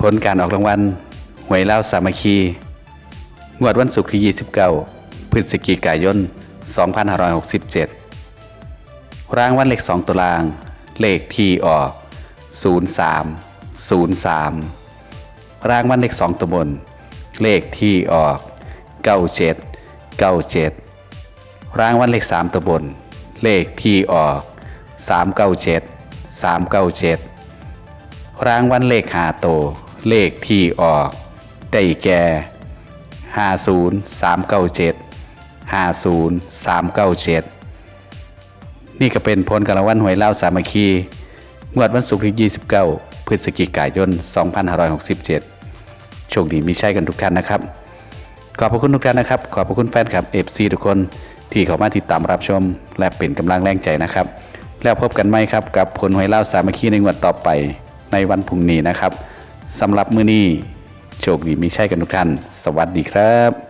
ผลการออกรางวัลหวยเล่าวสามัคคี งวดวันศุกร์ที่ 29 พฤศจิกายน 2567 รางวัลเลข 2ตัวราง เลขที่ออก 03 03 รางวัลเลข 2ตัวบนเลขที่ออก 97 97 รางวัลเลข 3ตัวบนเลขที่ออก 397 397 รางวัลเลขหาโต เลขที่ออก ได้แก่ห้าศูนย์สามเก้าเจ็ดห้าศูนย์สามเก้าเจ็ดนี่ก็เป็นผลการรางวัลหวยเล่าวสามัคคีงวดวันศุกร์ที่29 พฤศจิกายน 2567 โชคดีมีใช่กันทุกท่านนะครับ ขอบพระคุณทุกท่านนะครับ ขอบพระคุณแฟนคลับ FC ทุกคนที่เข้ามาติดตามรับชม และเป็นกำลังแรงใจนะครับ แล้วพบกันไหมครับกับผลหวยเล่าวสามัคคีในงวดต่อไป ในวันพรุ่งนี้นะครับสำหรับมื้อนี้โชคดีมีใช่กันทุกท่าน สวัสดีครับ